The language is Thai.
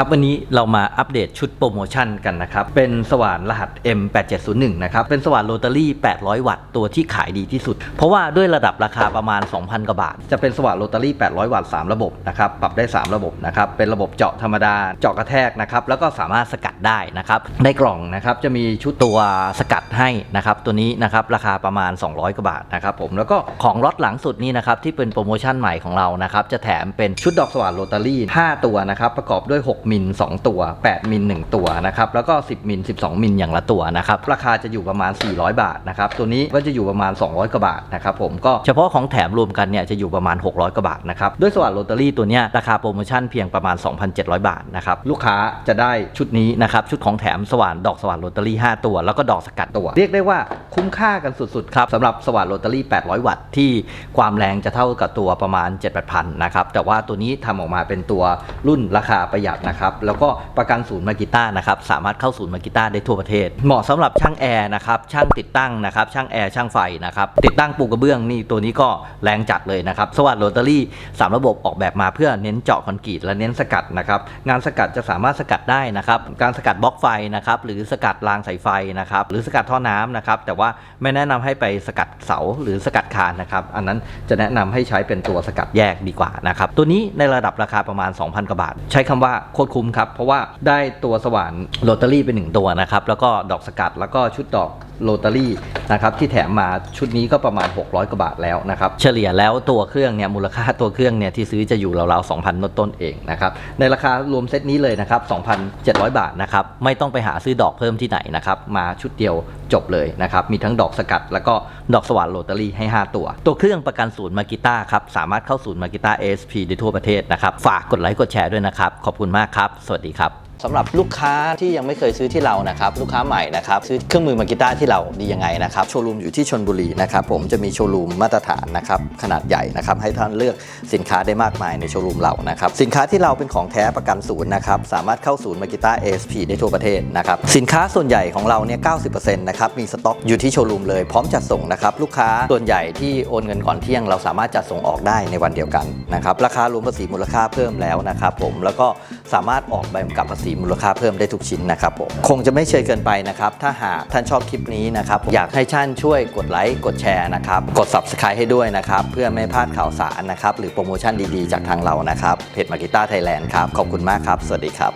ครับวันนี้เรามาอัปเดตชุดโปรโมชั่นกันนะครับ เป็นสว่านรหัส M8701 นะครับ เป็นสว่านโรตารี่ 800 วัตต์ตัวที่ขายดีที่สุด เพราะว่าด้วยระดับราคาประมาณ 2,000 กว่าบาท จะเป็นสว่านโรตารี่ 800 วัตต์ 3 ระบบนะครับ ปรับได้ 3 ระบบนะครับ เป็นระบบเจาะธรรมดา เจาะกระแทกนะครับ แล้วก็สามารถสกัดได้นะครับ ในกล่องนะครับจะมีชุดตัวสกัดให้นะครับ ตัวนี้นะครับราคาประมาณ 200 กว่าบาทนะครับผม แล้วก็ของล็อตหลังสุดนี้นะครับที่เป็นโปรโมชั่นใหม่ของเรานะครับจะแถมเป็นชุดดอกสว่านโรตารี่ 5 ตัวนะครับประกอบด้วย 6มิล2 ตัว 8 มิล1ตัวนะครับแล้วก็ 10 มิล 12 มิลอย่างละตัวนะครับราคาจะอยู่ประมาณ 400 บาทนะครับตัวนี้ก็จะอยู่ประมาณ 200 กว่าบาทนะครับผมก็เฉพาะของแถมรวมกันเนี่ยจะอยู่ประมาณ 600 กว่าบาทนะครับด้วยสว่านโรตารี่ตัวเนี้ยราคาโปรโมชั่นเพียงประมาณ 2,700 บาทนะครับลูกค้าจะได้ชุดนี้นะครับชุดของแถมสว่านดอกสว่านโรตารี่5ตัว แล้วก็ดอกสกัดตัว เรียกได้ว่า คุ้มค่ากันสุดๆครับสำหรับสว่านโรตารี่ 800 วัตต์ที่ความแรงจะเท่ากับตัวประมาณ 7 8พันนะครับ แต่ว่าตัวนี้ทำออกมาเป็นตัวรุ่นราคาประหยัดนะครับ แล้วก็ประกันศูนย์มากิต้านะครับ สามารถเข้าศูนย์มากิต้าได้ทั่วประเทศ เหมาะสำหรับช่างแอร์นะครับช่างติดตั้งนะครับช่างแอร์ช่างไฟนะครับติดตั้งปูกระเบื้องนี่ตัวนี้ก็แรงจัดเลยนะครับสว่านโรตารี่ 3 ระบบออกแบบมาเพื่อเน้นเจาะคอนกรีตและเน้นสกัดนะครับงานสกัดจะสามารถสกัดได้นะครับการสกัดบล็อกไฟนะครับหรือสกัดรางสายไฟนะครับหรือสกัดท่อน้ำนะครับแต่ว่าไม่แนะนำให้ไปสกัดเสาหรือสกัดคานนะครับ อันนั้นจะแนะนำให้ใช้เป็นตัวสกัดแยกดีกว่านะครับ ตัวนี้ในระดับราคาประมาณ 2,000กว่าบาท ใช้คำว่าโคตรคุ้มครับ เพราะว่าได้ตัวสว่านโรตารี่เป็นหนึ่งตัวนะครับ แล้วก็ดอกสกัดแล้วก็ชุดดอก โรตารี่นะครับที่แถมมาชุดนี้ก็ประมาณ 600 กว่าบาทแล้วนะครับเฉลี่ยแล้วตัวเครื่องเนี่ยมูลค่าตัวเครื่องเนี่ยที่ซื้อจะอยู่ราวๆ2,000ต้นเองนะครับในราคารวมเซตนี้เลยนะครับ2,700 บาทนะครับไม่ต้องไปหาซื้อดอกเพิ่มที่ไหนนะครับมาชุดเดียวจบเลยนะครับมีทั้งดอกสกัด แล้วก็ดอกสว่านโรตารี่ให้ 5 ตัว ตัวเครื่องประกันศูนย์มากิต้าครับสามารถเข้าศูนย์มากิต้า ASP ได้ทั่วประเทศนะครับฝากกดไลค์กดแชร์ด้วยนะครับขอบคุณมากครับ สวัสดีครับ สำหรับลูกค้าที่ยังไม่เคยซื้อที่เรานะครับลูกค้าใหม่นะครับซื้อเครื่องมือมากีตาร์ที่เราดียังไงนะครับโชว์รูมอยู่ที่ชนบุรีนะครับผมจะมีโชว์รูมมาตรฐานนะครับขนาดใหญ่นะครับให้ท่านเลือกสินค้าได้มากมายในโชว์รูมเรานะครับสินค้าที่เราเป็นของแท้ประกันศูนย์นะครับสามารถเข้าศูนย์มากีตาร์ ASP ได้ทั่วประเทศนะครับสินค้าส่วนใหญ่ของเราเนี่ย 90%นะครับมีสต็อกอยู่ที่โชว์รูมเลยพร้อมจัดส่งนะครับลูกค้าส่วนใหญ่ที่โอนเงินก่อนเที่ยงเราสามารถจัดส่งออกได้ในวันเดียวกันนะครับราคารวมภาษีมูลค่าเพิ่มแล้วนะครับผมแล้วก็สามารถออกใบกำกับภาษีมูลค่าเพิ่มได้ทุกชิ้นนะครับผมคงจะไม่เชยเกินไปนะครับ ถ้าหากท่านชอบคลิปนี้นะครับอยากให้ท่านช่วยกดไลค์กดแชร์นะครับกด subscribe ให้ด้วยนะครับ เพื่อไม่พลาดข่าวสารนะครับหรือโปรโมชั่นดีๆ จากทางเรานะครับเพจมากิต้าไทยแลนด์ครับขอบคุณมากครับ สวัสดีครับ